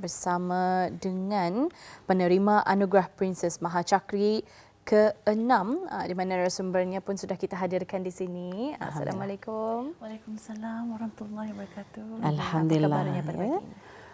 bersama dengan penerima anugerah Princess Mahachakri ke-6 uh, di mana narasumbernya pun sudah kita hadirkan di sini. Assalamualaikum. Waalaikumsalam warahmatullahi wabarakatuh. Alhamdulillah. Apa kabarnya pada Ya.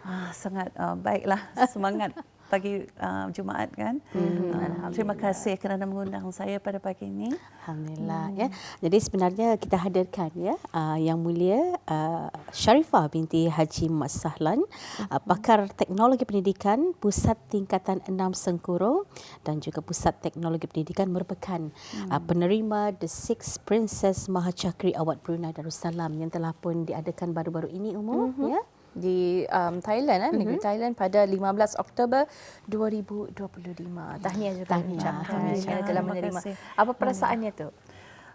Ah, sangat uh, baiklah semangat pagi uh, Jumaat kan. Hmm, Uh, terima kasih kerana mengundang saya pada pagi ini. Alhamdulillah ya. Jadi sebenarnya kita hadirkan ya uh, yang mulia uh, Sharifah binti Haji Mat Sahlan uh, pakar teknologi pendidikan Pusat Tingkatan 6 Sengkuro dan juga Pusat Teknologi Pendidikan merupakan uh, penerima The Six Princess Mahachakri Award Brunei Darussalam yang telah pun diadakan baru-baru ini umur ya. Di um, Thailand eh, negeri Thailand pada 15 Oktober 2025. Tahniah juga Tahniah. ucapkan Tahniah. kerana telah menerima. Apa perasaannya tu?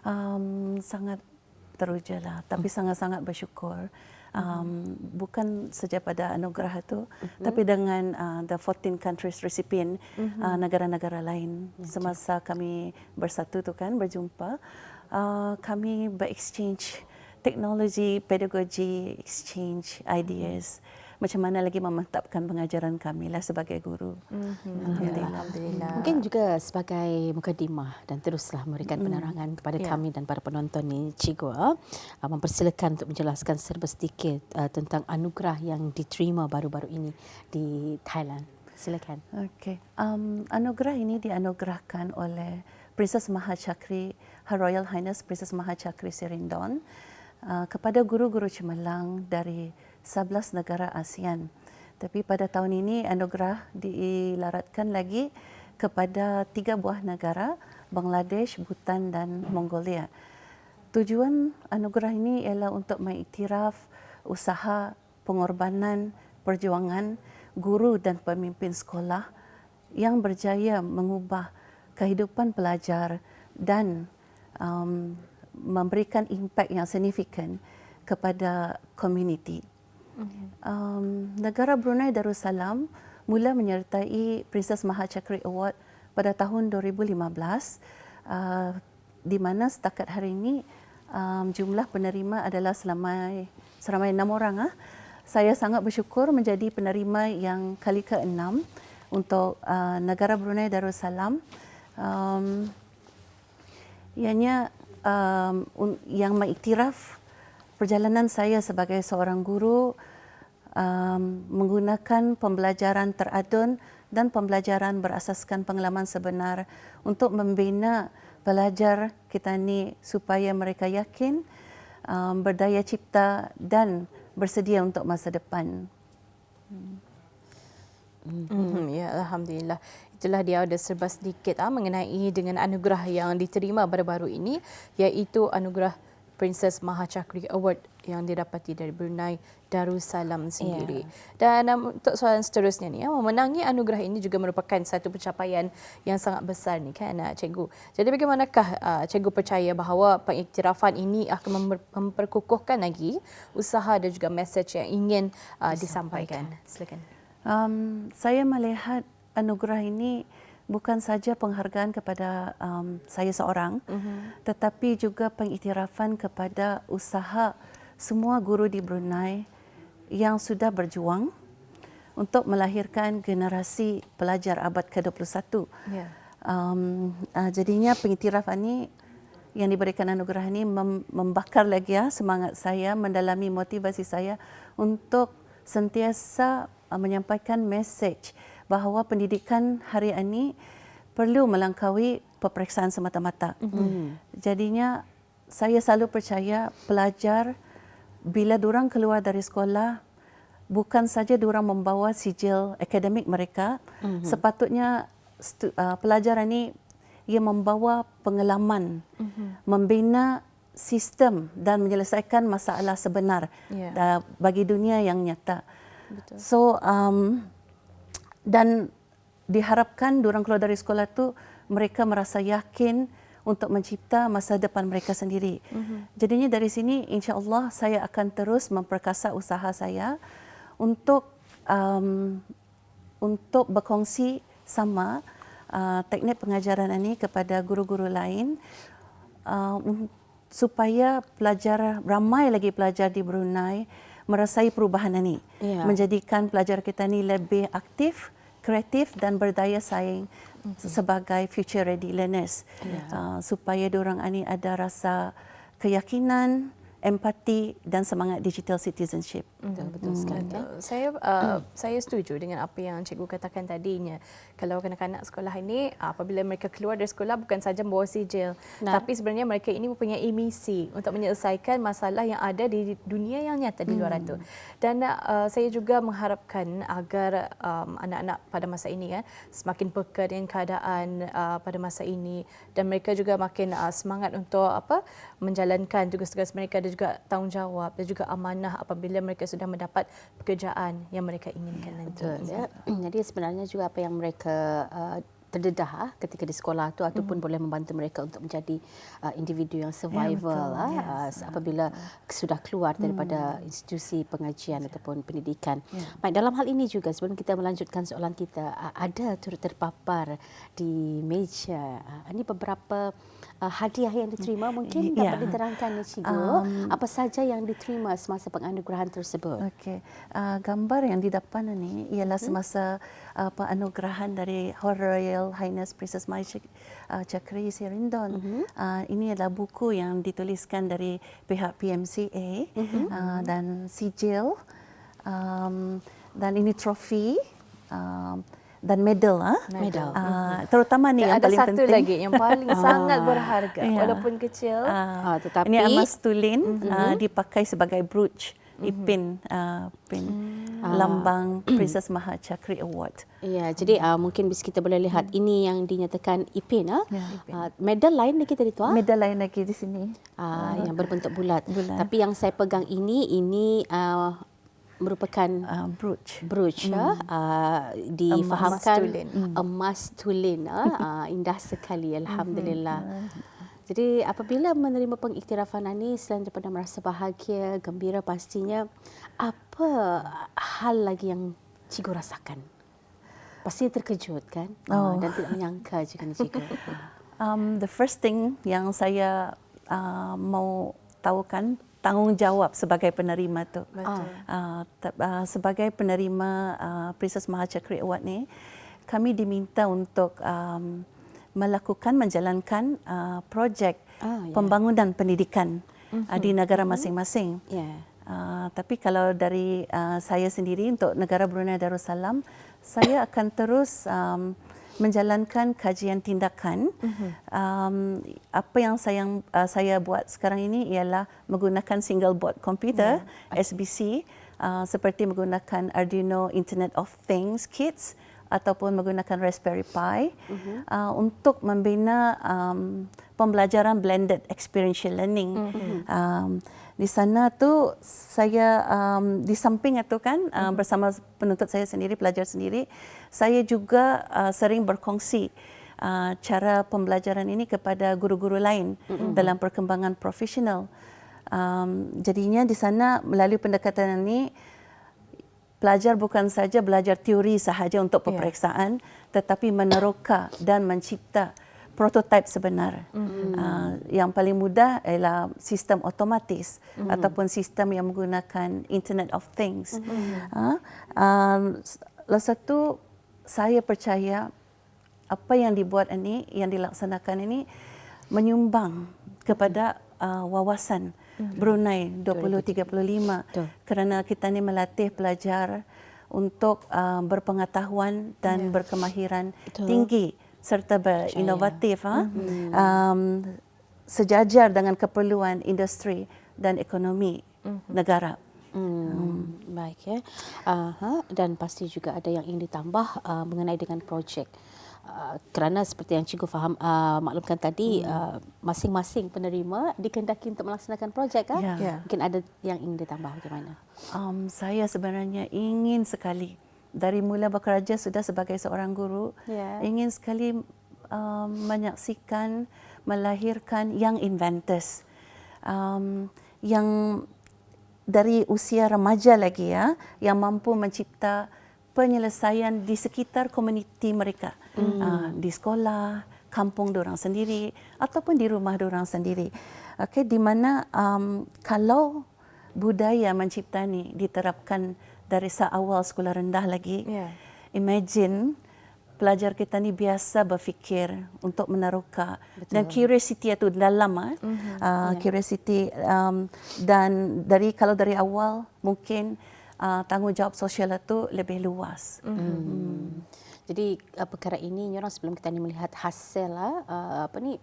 Um, sangat teruja lah, tapi sangat-sangat bersyukur. Um, bukan saja pada anugerah itu, tapi dengan uh, the 14 countries recipient uh, negara-negara lain. Semasa kami bersatu tu kan berjumpa, uh, kami berexchange teknologi, pedagogi, exchange ideas. Macam mana lagi memantapkan pengajaran kami lah sebagai guru. Alhamdulillah. Alhamdulillah. Mungkin juga sebagai mukadimah dan teruslah memberikan penerangan kepada Ya. kami dan para penonton ni Cikgu uh, mempersilakan untuk menjelaskan serba sedikit uh, tentang anugerah yang diterima baru-baru ini di Thailand. Silakan. Okey. Um, anugerah ini dianugerahkan oleh Princess Mahachakri, Her Royal Highness Princess Mahachakri Serindon uh, kepada guru-guru cemerlang dari 11 negara ASEAN. Tapi pada tahun ini anugerah dilaratkan lagi kepada tiga buah negara, Bangladesh, Bhutan dan Mongolia. Tujuan anugerah ini ialah untuk mengiktiraf usaha, pengorbanan, perjuangan guru dan pemimpin sekolah yang berjaya mengubah kehidupan pelajar dan um, memberikan impak yang signifikan kepada komuniti. Um, negara Brunei Darussalam mula menyertai Princess Mahachakri Award pada tahun 2015 uh, di mana setakat hari ini um, jumlah penerima adalah selamai seramai enam orang. Ah. Saya sangat bersyukur menjadi penerima yang kali ke-6 untuk uh, negara Brunei Darussalam. Um, ianya um, yang mengiktiraf perjalanan saya sebagai seorang guru um, menggunakan pembelajaran teradun dan pembelajaran berasaskan pengalaman sebenar untuk membina pelajar kita ni supaya mereka yakin um, berdaya cipta dan bersedia untuk masa depan. Mm-hmm. Ya, Alhamdulillah. Itulah dia ada serba sedikit ah, mengenai dengan anugerah yang diterima baru-baru ini iaitu anugerah Princess Mahachakri Award yang didapati dari Brunei Darussalam sendiri. Dan um, untuk soalan seterusnya ni, ya, memenangi anugerah ini juga merupakan satu pencapaian yang sangat besar ni kan uh, cikgu. Jadi bagaimanakah uh, cikgu percaya bahawa pengiktirafan ini akan memper- memperkukuhkan lagi usaha dan juga mesej yang ingin uh, disampaikan. Silakan. Um, saya melihat anugerah ini bukan saja penghargaan kepada um, saya seorang, mm-hmm. tetapi juga pengiktirafan kepada usaha semua guru di Brunei yang sudah berjuang untuk melahirkan generasi pelajar abad ke-21. Ya. Um, uh, jadinya pengiktirafan ini yang diberikan anugerah ini mem- membakar lagi ya semangat saya, mendalami motivasi saya untuk sentiasa uh, menyampaikan mesej bahawa pendidikan hari ini perlu melangkaui peperiksaan semata-mata. Mm-hmm. Jadinya saya selalu percaya pelajar bila diorang keluar dari sekolah bukan saja diorang membawa sijil akademik mereka, mm-hmm. sepatutnya stu, uh, pelajar ini ia membawa pengalaman, mm-hmm. membina sistem dan menyelesaikan masalah sebenar Ya. yeah. bagi dunia yang nyata. Betul. So um, dan diharapkan diorang keluar dari sekolah tu mereka merasa yakin untuk mencipta masa depan mereka sendiri. Mm-hmm. Jadinya dari sini insya Allah saya akan terus memperkasa usaha saya untuk um, untuk berkongsi sama uh, teknik pengajaran ini kepada guru-guru lain uh, supaya pelajar ramai lagi pelajar di Brunei merasai perubahan ini. Ya. Menjadikan pelajar kita ni lebih aktif, kreatif dan berdaya saing sebagai future ready learners. Uh, supaya diorang ini ada rasa keyakinan, empati dan semangat digital citizenship. Betul, betul sekali. Betul. Saya uh, saya setuju dengan apa yang cikgu katakan tadinya. Kalau kanak-kanak sekolah ini apabila mereka keluar dari sekolah bukan saja membawa sijil, Nah. tapi sebenarnya mereka ini mempunyai misi untuk menyelesaikan masalah yang ada di dunia yang nyata di luar itu. Dan uh, saya juga mengharapkan agar um, anak-anak pada masa ini kan semakin peka dengan keadaan uh, pada masa ini dan mereka juga makin uh, semangat untuk apa menjalankan tugas-tugas mereka dan juga tanggungjawab dan juga amanah apabila mereka sudah mendapat pekerjaan yang mereka inginkan nanti. Betul ya. Jadi sebenarnya juga apa yang mereka uh, terdedah ah, ketika di sekolah tu ataupun boleh membantu mereka untuk menjadi uh, individu yang survival betul. ah, uh, apabila sudah keluar daripada institusi pengajian ataupun pendidikan. Baik dalam hal ini juga sebelum kita melanjutkan soalan kita uh, ada turut terpapar di meja. Uh, ini beberapa uh, hadiah yang diterima mungkin Ya. dapat diterangkan ni Cikgu apa saja yang diterima semasa penganugerahan tersebut. Okey, uh, gambar yang didapat ni ialah semasa uh, penganugerahan dari Royal Highness Princess Mai Chak- uh, Chakri Sirindon. Uh, ini adalah buku yang dituliskan dari pihak PMCA uh, dan sijil um, dan ini trofi um, dan medal ah. Medal. Uh, terutama ni Dan yang ada paling satu penting. lagi yang paling sangat berharga Ya. walaupun kecil. Ah, Ah, tetapi- ini emas tulin ah, dipakai sebagai brooch ipin ah, pin lambang Princess Maha Chakri Award. Ya, jadi uh, mungkin bisa kita boleh lihat ini yang dinyatakan IPIN ah. Ya, Uh, medal lain lagi tadi tu ah. Medal lain lagi di sini. Ah, yang berbentuk bulat. Bulat. Tapi yang saya pegang ini ini uh, merupakan ah, brooch. brooch ah, uh, difahamkan Emas tulin ah, ah, indah sekali alhamdulillah. Jadi apabila menerima pengiktirafan ini selain daripada merasa bahagia, gembira pastinya apa hal lagi yang cikgu rasakan? Pasti terkejut kan? Ah, Oh. dan tidak menyangka juga ni cikgu. Um, the first thing yang saya uh, mau tahukan tanggungjawab sebagai penerima tu. Betul. Uh, te- uh, sebagai penerima uh, Princess Maha Chakri Award ni, kami diminta untuk um, melakukan menjalankan uh, projek Ah, ya. pembangunan pendidikan uh, di negara masing-masing. Ya. Uh, tapi kalau dari uh, saya sendiri untuk negara Brunei Darussalam, saya akan terus um, menjalankan kajian tindakan. Um, apa yang saya uh, saya buat sekarang ini ialah menggunakan single board computer SBC uh, seperti menggunakan Arduino Internet of Things kits ataupun menggunakan Raspberry Pi uh, untuk membina um, pembelajaran blended experiential learning. Um, di sana tu saya um, di samping itu kan uh, bersama penuntut saya sendiri pelajar sendiri saya juga uh, sering berkongsi uh, cara pembelajaran ini kepada guru-guru lain dalam perkembangan profesional. Um, jadinya di sana melalui pendekatan ini pelajar bukan saja belajar teori sahaja untuk peperiksaan tetapi meneroka dan mencipta prototipe sebenar. Uh, yang paling mudah ialah sistem otomatis ataupun sistem yang menggunakan Internet of Things. Uh, um, Lalu satu saya percaya apa yang dibuat ini, yang dilaksanakan ini menyumbang kepada uh, wawasan Brunei 2035 Betul. kerana kita ni melatih pelajar untuk uh, berpengetahuan dan berkemahiran Betul. tinggi serta berinovatif ha? um, sejajar dengan keperluan industri dan ekonomi negara. Hmm, baik ya. Aha, dan pasti juga ada yang ingin ditambah uh, mengenai dengan projek. Uh, kerana seperti yang cikgu faham uh, maklumkan tadi uh, masing-masing penerima dikehendaki untuk melaksanakan projek kan? Ya. Ya. Mungkin ada yang ingin ditambah bagaimana? Um, saya sebenarnya ingin sekali dari mula bekerja sudah sebagai seorang guru Ya. ingin sekali um, menyaksikan melahirkan young inventors um, yang dari usia remaja lagi ya yang mampu mencipta penyelesaian di sekitar komuniti mereka uh, di sekolah kampung dorang sendiri ataupun di rumah dorang sendiri okey di mana um, kalau budaya mencipta ni diterapkan dari seawal sekolah rendah lagi. Ya. Imagine pelajar kita ni biasa berfikir untuk meneroka dan curiosity itu dalam ah Mhm. uh, curiosity um, dan dari kalau dari awal mungkin uh, tanggungjawab sosial itu lebih luas. Mhm. Hmm. Jadi uh, perkara ini orang sebelum kita ni melihat hasil lah, uh, apa ni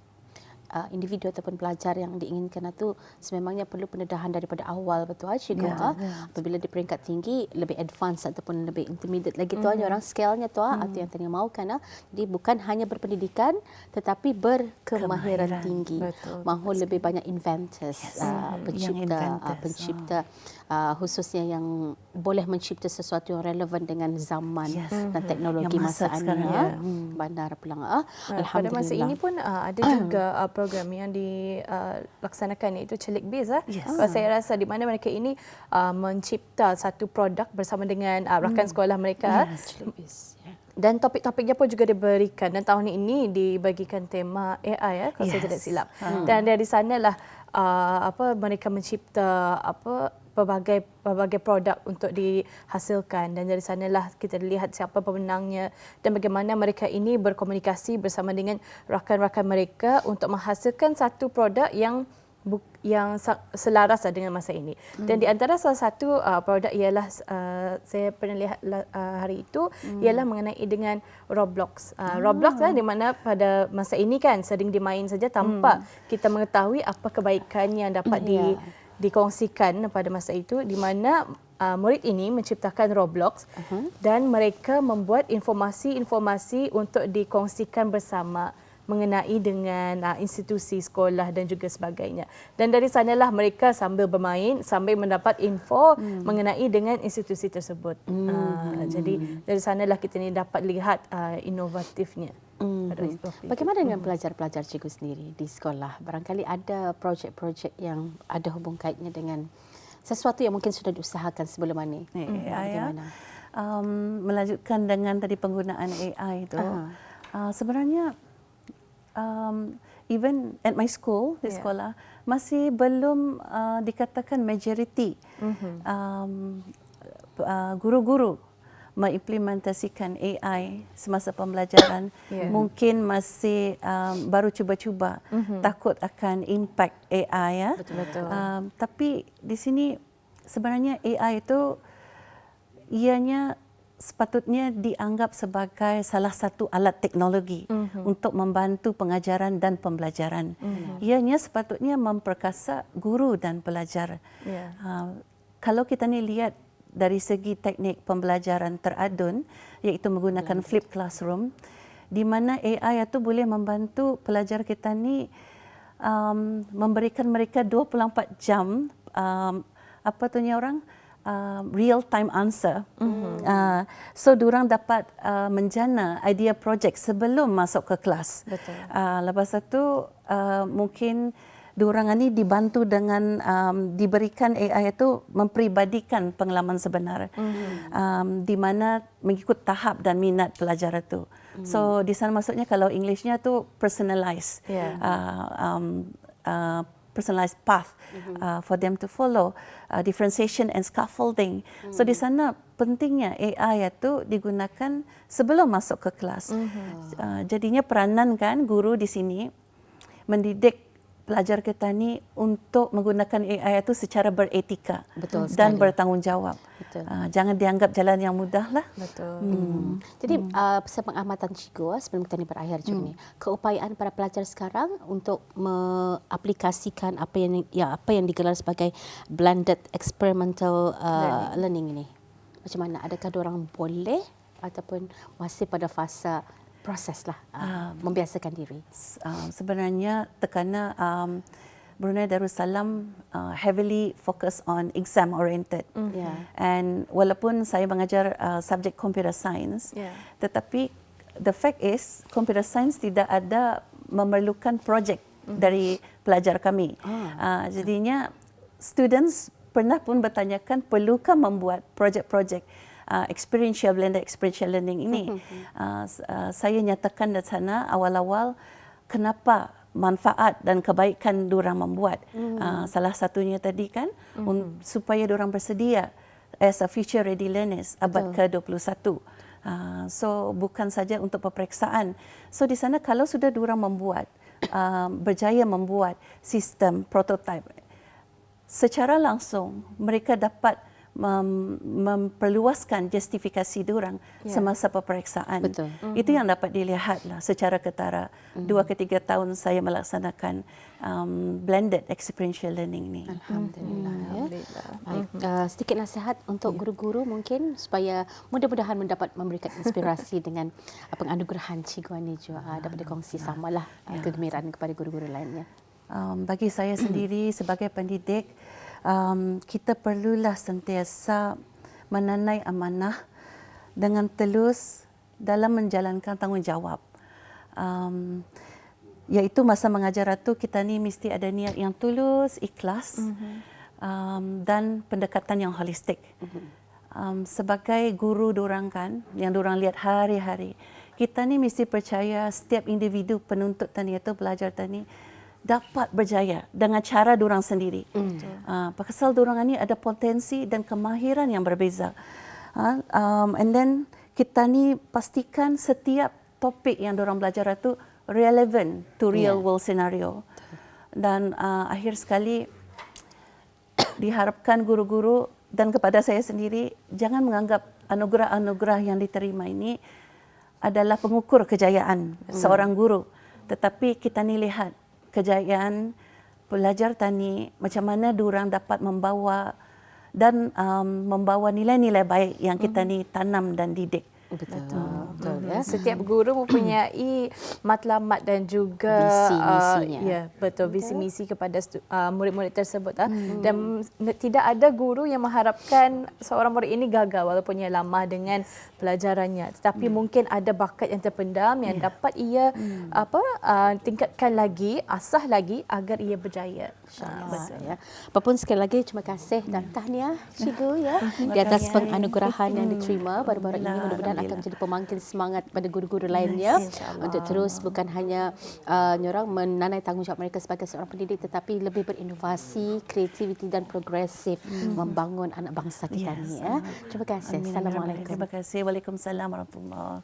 uh, individu ataupun pelajar yang diinginkan itu sememangnya perlu pendedahan daripada awal betul ah cikgu Ya, ah. Apabila di peringkat tinggi lebih advance ataupun lebih intermediate lagi tu mm. orang scale-nya tu ah atau yang tadi mahukan ah. Jadi bukan hanya berpendidikan tetapi berkemahiran Kemahiran. tinggi. Betul, Mahu lebih banyak inventors, Yes. uh, Yang pencipta, uh, inventors, pencipta uh, khususnya yang boleh mencipta sesuatu yang relevan dengan zaman Yes. dan teknologi Yang masa ini. ya. Hmm. Bandar Pelang. Ah, Uh, pada masa ini pun uh, ada juga uh, program yang dilaksanakan iaitu Celik Biz ah. Yes. Uh, saya rasa di mana mereka ini uh, mencipta satu produk bersama dengan uh, rakan sekolah mereka. Yes. Ya. Dan topik-topiknya pun juga diberikan dan tahun ini dibagikan tema AI ya kalau saya Yes. tidak silap. Dan dari sanalah uh, apa mereka mencipta apa pelbagai pelbagai produk untuk dihasilkan dan dari sanalah kita lihat siapa pemenangnya dan bagaimana mereka ini berkomunikasi bersama dengan rakan-rakan mereka untuk menghasilkan satu produk yang yang selaras lah dengan masa ini. Dan di antara salah satu uh, produk ialah uh, saya pernah lihat uh, hari itu ialah mengenai dengan Roblox. Uh, Roblox lah di mana pada masa ini kan sering dimain saja tanpa kita mengetahui apa kebaikan yang dapat di Ya. Dikongsikan pada masa itu di mana uh, murid ini menciptakan Roblox uh-huh. dan mereka membuat informasi-informasi untuk dikongsikan bersama mengenai dengan uh, institusi sekolah dan juga sebagainya. Dan dari sanalah mereka sambil bermain sambil mendapat info hmm. mengenai dengan institusi tersebut. Hmm. Uh, jadi dari sanalah kita ni dapat lihat uh, inovatifnya. Hmm. itu. Bagaimana dengan pelajar-pelajar cikgu sendiri di sekolah? Barangkali ada projek-projek yang ada hubung kaitnya dengan sesuatu yang mungkin sudah diusahakan sebelum ini. AI ya. Bagaimana? Um, melanjutkan dengan tadi penggunaan AI itu. Aha. Uh, sebenarnya um, even at my school di Yeah. sekolah masih belum uh, dikatakan majority Mhm. um, uh, guru-guru mengimplementasikan AI semasa pembelajaran Yeah. mungkin masih um, baru cuba-cuba takut akan impact AI ya Betul-betul. um, tapi di sini sebenarnya AI itu ianya sepatutnya dianggap sebagai salah satu alat teknologi mm-hmm. untuk membantu pengajaran dan pembelajaran. Mm-hmm. Ianya sepatutnya memperkasa guru dan pelajar. Ya. Uh, kalau kita ni lihat dari segi teknik pembelajaran teradun iaitu menggunakan flip classroom di mana AI itu boleh membantu pelajar kita ni um, memberikan mereka 24 jam um, apa tu orang uh, real time answer. Mm-hmm. Uh, so diorang dapat uh, menjana idea project sebelum masuk ke kelas. Betul. Uh, lepas itu uh, mungkin diorang ini dibantu dengan um, diberikan AI itu memperibadikan pengalaman sebenar. Mm-hmm. Um, di mana mengikut tahap dan minat pelajar itu. Mm-hmm. So di sana maksudnya kalau Englishnya tu personalized. Yeah. Uh, um, uh, personalized path uh, for them to follow uh, differentiation and scaffolding. So di sana pentingnya AI itu digunakan sebelum masuk ke kelas. Uh, jadinya peranan kan guru di sini mendidik pelajar kita ni untuk menggunakan AI itu secara beretika Betul dan sekali. bertanggungjawab. Betul. Uh, jangan dianggap jalan yang mudah lah. Betul. Hmm. Jadi uh, sepengamatan cikgu ah, sebelum kita ni berakhir cikgu ni, keupayaan para pelajar sekarang untuk mengaplikasikan apa yang ya apa yang digelar sebagai blended experimental uh, learning. ini. Macam mana? Adakah orang boleh ataupun masih pada fasa proses lah uh, membiasakan diri? uh, sebenarnya tekanan um, Brunei Darussalam uh, heavily focus on exam oriented. Ya. And walaupun saya mengajar uh, subjek computer science, Yeah. tetapi the fact is computer science tidak ada memerlukan projek dari pelajar kami. Uh, jadinya students pernah pun bertanyakan perlukah membuat projek-projek uh, experiential blended experiential learning ini. Uh, s- uh, saya nyatakan di sana awal-awal kenapa manfaat dan kebaikan diorang membuat. Mm. Uh, salah satunya tadi kan mm. um, supaya diorang bersedia as a future ready learners abad ke-21. Uh, so bukan saja untuk peperiksaan. So di sana kalau sudah diorang membuat uh, berjaya membuat sistem prototype secara langsung mereka dapat mem- memperluaskan justifikasi diorang Ya. semasa peperiksaan. Betul. Itu yang dapat dilihat lah secara ketara. Dua ke tiga tahun saya melaksanakan um, blended experiential learning ni. Alhamdulillah. ya. Alhamdulillah. Baik, uh, sedikit nasihat untuk guru-guru mungkin supaya mudah-mudahan mendapat memberikan inspirasi dengan uh, penganugerahan Cikgu Ani juga uh, dapat dikongsi samalah uh, kegembiraan kepada guru-guru lainnya. Um, bagi saya sendiri sebagai pendidik, um, kita perlulah sentiasa menanai amanah dengan telus dalam menjalankan tanggungjawab. Um, iaitu masa mengajar ratu kita ni mesti ada niat yang tulus, ikhlas um, dan pendekatan yang holistik. Um, sebagai guru dorang kan, yang dorang lihat hari-hari, kita ni mesti percaya setiap individu penuntut tani atau pelajar tani dapat berjaya dengan cara dorang sendiri. Mm. Uh, pasal dorang ni ada potensi dan kemahiran yang berbeza. Uh, um, and then kita ni pastikan setiap topik yang dorang belajar itu relevant to real Yeah. world scenario. Dan uh, akhir sekali diharapkan guru-guru dan kepada saya sendiri jangan menganggap anugerah-anugerah yang diterima ini adalah pengukur kejayaan hmm. seorang guru tetapi kita ni lihat kejayaan pelajar tani macam mana diorang dapat membawa dan um, membawa nilai-nilai baik yang kita ni tanam dan didik Betul. Betul ya. Setiap guru mempunyai matlamat dan juga Visi, uh, misinya. ya betul visi misi kepada uh, murid-murid tersebut ah. dan tidak ada guru yang mengharapkan seorang murid ini gagal walaupun ia lamah dengan pelajarannya tetapi mungkin ada bakat yang terpendam yang dapat ia apa uh, tingkatkan lagi asah lagi agar ia berjaya InsyaAllah. Ya. Apapun sekali lagi terima kasih dan tahniah Cikgu ya di atas penganugerahan yang diterima baru-baru ini mudah-mudahan akan menjadi pemangkin semangat pada guru-guru lainnya untuk terus bukan hanya uh, orang menanai tanggungjawab mereka sebagai seorang pendidik tetapi lebih berinovasi, kreativiti dan progresif membangun anak bangsa kita Ya, ni ya. Terima kasih. Amin. Assalamualaikum. Terima kasih. Waalaikumsalam warahmatullahi